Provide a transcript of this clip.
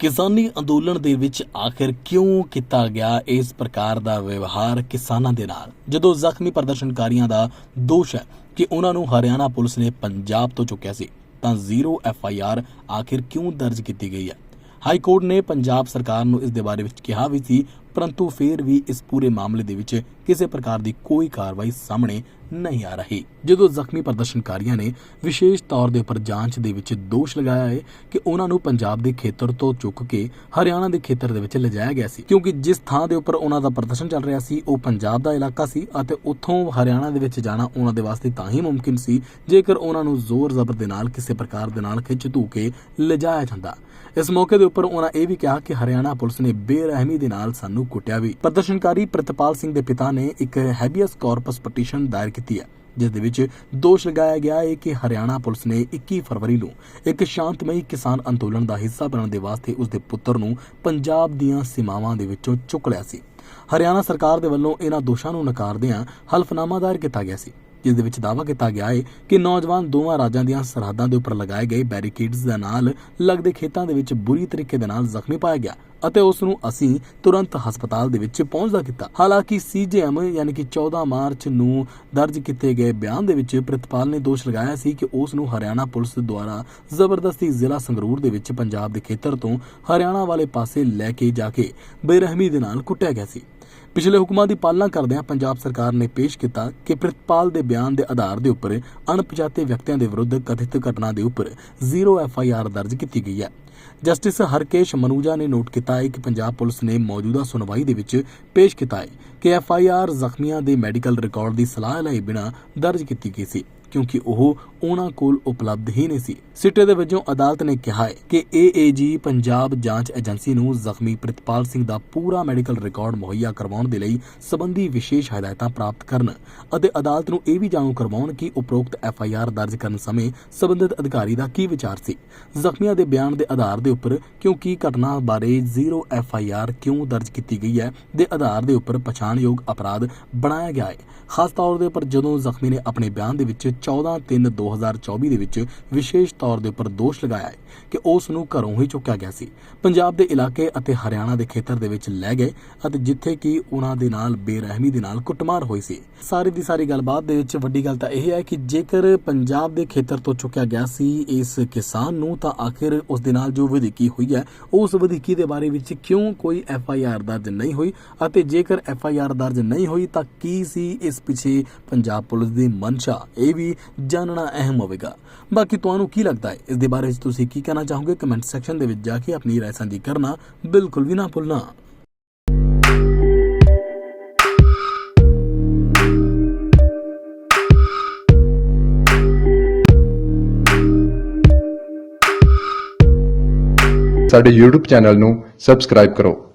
ਕਿਸਾਨੀ ਅੰਦੋਲਨ ਦੇ ਵਿੱਚ ਆਖਿਰ ਕਿਉਂ ਕੀਤਾ ਗਿਆ ਇਸ ਪ੍ਰਕਾਰ ਦਾ ਵਿਵਹਾਰ ਕਿਸਾਨਾਂ ਦੇ ਨਾਲ? ਜਦੋਂ ਜ਼ਖਮੀ ਪ੍ਰਦਰਸ਼ਨਕਾਰੀਆਂ ਦਾ ਦੋਸ਼ ਹੈ ਕਿ ਉਹਨਾਂ ਨੂੰ ਹਰਿਆਣਾ ਪੁਲਿਸ ਨੇ ਪੰਜਾਬ ਤੋਂ ਚੁੱਕਿਆ ਸੀ, ਤਾਂ ਜ਼ੀਰੋ ਐਫ ਆਈ ਆਰ ਆਖਿਰ ਕਿਉਂ ਦਰਜ ਕੀਤੀ ਗਈ ਹੈ? ਹਾਈ ਕੋਰਟ ਨੇ ਪੰਜਾਬ ਸਰਕਾਰ ਨੂੰ ਇਸ ਦੇ ਬਾਰੇ ਵਿੱਚ ਕਿਹਾ ਵੀ ਸੀ ਪਰੰਤੂ ਫਿਰ ਵੀ ਇਸ ਪੂਰੇ ਮਾਮਲੇ ਦੇ ਵਿੱਚ ਕਿਸੇ ਪ੍ਰਕਾਰ ਦੀ ਕੋਈ ਕਾਰਵਾਈ ਸਾਹਮਣੇ ਨਹੀਂ ਆ ਰਹੀ। ਜਦੋਂ ਜ਼ਖਮੀ ਪ੍ਰਦਰਸ਼ਨਕਾਰੀਆਂ ਨੇ ਵਿਸ਼ੇਸ਼ ਤੌਰ ਦੇ ਉੱਪਰ ਜਾਂਚ ਦੇ ਵਿੱਚ ਦੋਸ਼ ਲਗਾਇਆ ਹੈ ਕਿ ਉਹਨਾਂ ਨੂੰ ਪੰਜਾਬ ਦੇ ਖੇਤਰ ਤੋਂ ਚੁੱਕ ਕੇ ਹਰਿਆਣਾ ਦੇ ਖੇਤਰ ਦੇ ਵਿੱਚ ਲਿਜਾਇਆ ਗਿਆ ਸੀ, ਕਿਉਂਕਿ ਜਿਸ ਥਾਂ ਦੇ ਉੱਪਰ ਉਹਨਾਂ ਦਾ ਪ੍ਰਦਰਸ਼ਨ ਚੱਲ ਰਿਹਾ ਸੀ, ਉਹ ਪੰਜਾਬ ਦਾ ਇਲਾਕਾ ਸੀ ਅਤੇ ਉੱਥੋਂ ਹਰਿਆਣਾ ਦੇ ਵਿੱਚ ਜਾਣਾ ਉਹਨਾਂ ਦੇ ਵਾਸਤੇ ਤਾਂ ਹੀ ਮੁਮਕਿਨ ਸੀ, ਜੇਕਰ ਉਹਨਾਂ ਨੂੰ ਜ਼ੋਰ ਜ਼ਬਰ ਦੇ ਨਾਲ ਕਿਸੇ ਪ੍ਰਕਾਰ ਦੇ ਨਾਲ ਖਿੱਚ ਧੂ ਕੇ ਲਿਜਾਇਆ ਜਾਂਦਾ। ਇਸ ਮੌਕੇ ਦੇ ਉੱਪਰ ਉਹਨਾਂ ਇਹ ਵੀ ਕਿਹਾ ਕਿ ਹਰਿਆਣਾ ਪੁਲਿਸ ਨੇ ਬੇਰਹਿਮੀ ਦੇ ਨਾਲ ਸਾਨੂੰ ਕੁੱਟਿਆ ਵੀ। ਪ੍ਰਦਰਸ਼ਨਕਾਰੀ ਪ੍ਰਤਪਾਲ ਸਿੰਘ ਦੇ ਪਿਤਾ ਨੇ ਇੱਕ ਹੈਬੀਅਸ ਕਾਰਪਸ ਪਟੀਸ਼ਨ ਦਾਇਰ ਕੀਤੀ ਹੈ, ਜਿਸ ਦੇ ਵਿੱਚ ਦੋਸ਼ ਲਗਾਇਆ ਗਿਆ ਹੈ ਕਿ ਹਰਿਆਣਾ ਪੁਲਿਸ ਨੇ 21 ਫਰਵਰੀ ਨੂੰ ਇੱਕ ਸ਼ਾਂਤਮਈ ਕਿਸਾਨ ਅੰਦੋਲਨ ਦਾ ਹਿੱਸਾ ਬਣਨ ਦੇ ਵਾਸਤੇ ਉਸ ਦੇ ਪੁੱਤਰ ਨੂੰ ਪੰਜਾਬ ਦੀਆਂ ਸੀਮਾਵਾਂ ਦੇ ਵਿੱਚੋਂ ਚੁੱਕ ਲਿਆ ਸੀ। ਹਰਿਆਣਾ ਸਰਕਾਰ ਦੇ ਵੱਲੋਂ ਇਹਨਾਂ ਦੋਸ਼ਾਂ ਨੂੰ ਨਕਾਰਦਿਆਂ ਹਲਫਨਾਮਾ ਦਾਇਰ ਕੀਤਾ ਗਿਆ ਸੀ। ਜਿਸ ਦੇ ਵਿੱਚ ਦਾਅਵਾ ਕੀਤਾ ਗਿਆ ਹੈ ਕਿ ਨੌਜਵਾਨ ਦੋਵਾਂ ਰਾਜਾਂ ਦੀਆਂ ਸਰਹੱਦਾਂ ਦੇ ਉੱਪਰ ਲਗਾਏ ਗਏ ਬੈਰੀਕੇਡਸ ਦੇ ਨਾਲ ਲੱਗਦੇ ਖੇਤਾਂ ਦੇ ਵਿੱਚ ਬੁਰੀ ਤਰੀਕੇ ਦੇ ਨਾਲ ਜ਼ਖਮੀ ਪਾਇਆ ਗਿਆ ਅਤੇ ਉਸ ਨੂੰ ਅਸੀਂ ਤੁਰੰਤ ਹਸਪਤਾਲ ਦੇ ਵਿੱਚ ਪਹੁੰਚਦਾ ਕੀਤਾ। ਹਾਲਾਂਕਿ ਸੀਜੀਐਮ ਯਾਨੀ ਕਿ 14 ਮਾਰਚ ਨੂੰ ਦਰਜ ਕੀਤੇ ਗਏ ਬਿਆਨ ਦੇ ਵਿੱਚ ਪ੍ਰਿਤਪਾਲ ਨੇ ਦੋਸ਼ ਲਗਾਇਆ ਸੀ ਕਿ ਉਸ ਨੂੰ ਹਰਿਆਣਾ ਪੁਲਿਸ ਦੁਆਰਾ ਜ਼ਬਰਦਸਤੀ ਜ਼ਿਲ੍ਹਾ ਸੰਗਰੂਰ ਦੇ ਵਿੱਚ ਪੰਜਾਬ ਦੇ ਖੇਤਰ ਤੋਂ ਹਰਿਆਣਾ ਵਾਲੇ ਪਾਸੇ ਲੈ ਕੇ ਜਾ ਕੇ ਬੇਰਹਿਮੀ ਦੇ ਨਾਲ ਕੁੱਟਿਆ ਗਿਆ ਸੀ। ਪਿਛਲੇ ਹੁਕਮਾਂ ਦੀ ਪਾਲਣਾ ਕਰਦਿਆਂ ਪੰਜਾਬ ਸਰਕਾਰ ਨੇ ਪੇਸ਼ ਕੀਤਾ ਕਿ ਪ੍ਰਿਤਪਾਲ ਦੇ ਬਿਆਨ ਦੇ ਆਧਾਰ ਦੇ ਉੱਪਰ ਅਣਪਛਾਤੇ ਵਿਅਕਤੀਆਂ ਦੇ ਵਿਰੁੱਧ ਕਥਿਤ ਘਟਨਾ ਦੇ ਉੱਪਰ ਜ਼ੀਰੋ ਐਫ ਆਈ ਆਰ ਦਰਜ ਕੀਤੀ ਗਈ ਹੈ। ਜਸਟਿਸ ਹਰਕੇਸ਼ ਮਨੂਜਾ ਨੇ ਨੋਟ ਕੀਤਾ ਹੈ ਕਿ ਪੰਜਾਬ ਪੁਲਿਸ ਨੇ ਮੌਜੂਦਾ ਸੁਣਵਾਈ ਦੇ ਵਿੱਚ ਪੇਸ਼ ਕੀਤਾ ਹੈ ਕਿ ਐਫ ਆਈ ਆਰ ਜ਼ਖਮੀਆਂ ਦੇ ਮੈਡੀਕਲ ਰਿਕਾਰਡ ਦੀ ਸਲਾਹ ਲਏ ਬਿਨਾਂ ਦਰਜ ਕੀਤੀ ਗਈ ਸੀ। ਕਿਉਂਕਿ ਉਹ ਉਹਨਾਂ ਕੋਲ ਉਪਲਬਧ ਹੀ ਨਹੀਂ ਸੀ। ਸਿੱਟੇ ਦੇ ਵਜੋਂ ਅਦਾਲਤ ਨੇ ਕਿਹਾ ਹੈ ਕਿ ਏਏਜੀ ਪੰਜਾਬ ਜਾਂਚ ਏਜੰਸੀ ਨੂੰ ਜ਼ਖਮੀ ਪ੍ਰਿਤਪਾਲ ਸਿੰਘ ਦਾ ਪੂਰਾ ਮੈਡੀਕਲ ਰਿਕਾਰਡ ਮੁਹੱਈਆ ਕਰਵਾਉਣ ਦੇ ਲਈ ਸਬੰਧੀ ਵਿਸ਼ੇਸ਼ ਹਦਾਇਤਾਂ ਪ੍ਰਾਪਤ ਕਰਨ ਅਤੇ ਅਦਾਲਤ ਨੂੰ ਇਹ ਵੀ ਜਾਣੂ ਕਰਵਾਉਣ ਕਿ ਉਪਰੋਕਤ ਐਫ ਦਰਜ ਕਰਨ ਸਮੇਂ ਸਬੰਧਿਤ ਅਧਿਕਾਰੀ ਦਾ ਕੀ ਵਿਚਾਰ ਸੀ। ਜ਼ਖਮੀਆਂ ਦੇ ਬਿਆਨ ਦੇ ਆਧਾਰ ਦੇ ਉੱਪਰ ਕਿਉਂਕਿ ਘਟਨਾ ਬਾਰੇ ਜ਼ੀਰੋ ਐਫ ਆਈ ਆਰ ਕਿਉਂ ਦਰਜ ਕੀਤੀ ਗਈ ਹੈ ਦੇ ਆਧਾਰ ਦੇ ਉੱਪਰ ਪਛਾਣਯੋਗ ਅਪਰਾਧ ਬਣਾਇਆ ਗਿਆ ਹੈ। ਖਾਸ ਤੌਰ ਦੇ ਉੱਪਰ ਜਦੋਂ ਜ਼ਖਮੀ ਨੇ ਆਪਣੇ ਬਿਆਨ ਦੇ ਵਿੱਚ 14/3/2024 ਦੇ ਵਿੱਚ ਵਿਸ਼ੇਸ਼ ਤੌਰ ਦੇ ਉੱਪਰ ਦੋਸ਼ ਲਗਾਇਆ ਹੈ ਕਿ ਉਸ ਨੂੰ ਘਰੋਂ ਹੀ ਚੁੱਕਿਆ ਗਿਆ ਸੀ। ਪੰਜਾਬ ਦੇ ਇਲਾਕੇ ਅਤੇ ਹਰਿਆਣਾ ਦੇ ਖੇਤਰ ਦੇ ਵਿੱਚ ਲੈ ਗਏ ਅਤੇ ਜਿੱਥੇ ਕਿ ਉਹਨਾਂ ਦੇ ਨਾਲ ਬੇਰਹਿਮੀ ਦੇ ਨਾਲ ਕੁੱਟਮਾਰ ਹੋਈ ਸੀ। ਸਾਰੀ ਦੀ ਸਾਰੀ ਗੱਲਬਾਤ ਦੇ ਵਿੱਚ ਵੱਡੀ ਗੱਲ ਤਾਂ ਇਹ ਹੈ ਕਿ ਜੇਕਰ ਪੰਜਾਬ ਦੇ ਖੇਤਰ ਤੋਂ ਚੁੱਕਿਆ ਗਿਆ ਸੀ ਇਸ ਕਿਸਾਨ ਨੂੰ, ਤਾਂ ਆਖਿਰ ਉਸ ਦੇ ਨਾਲ ਜੋ ਵਧੀਕੀ ਹੋਈ ਹੈ, ਉਸ ਵਧੀਕੀ ਦੇ ਬਾਰੇ ਵਿੱਚ ਕਿਉਂ ਕੋਈ ਐਫ ਆਈ ਆਰ ਦਰਜ ਨਹੀਂ ਹੋਈ ਅਤੇ ਜੇਕਰ ਐਫ ਆਈ ਆਰ ਦਰਜ ਨਹੀਂ ਹੋਈ, ਤਾਂ ਕੀ ਸੀ ਇਸ ਪਿੱਛੇ ਪੰਜਾਬ ਪੁਲਿਸ ਦੀ ਮਨਸ਼ਾ? ਇਹ ਵੀ ਜਾਣਨਾ ਅਹਿਮ ਹੋਵੇਗਾ। ਬਾਕੀ ਤੁਹਾਨੂੰ ਕੀ ਲੱਗਦਾ ਹੈ? ਇਸ ਦੇ ਬਾਰੇ ਵਿੱਚ ਤੁਸੀਂ ਕੀ ਕਹਿਣਾ ਚਾਹੋਗੇ? ਕਮੈਂਟ ਸੈਕਸ਼ਨ ਦੇ ਵਿੱਚ ਜਾ ਕੇ ਆਪਣੀ ਰਾਏ ਸਾਂਝੀ ਕਰਨਾ ਬਿਲਕੁਲ ਵੀ ਨਾ ਭੁੱਲਣਾ। ਸਾਡੇ YouTube ਚੈਨਲ ਨੂੰ ਸਬਸਕ੍ਰਾਈਬ ਕਰੋ।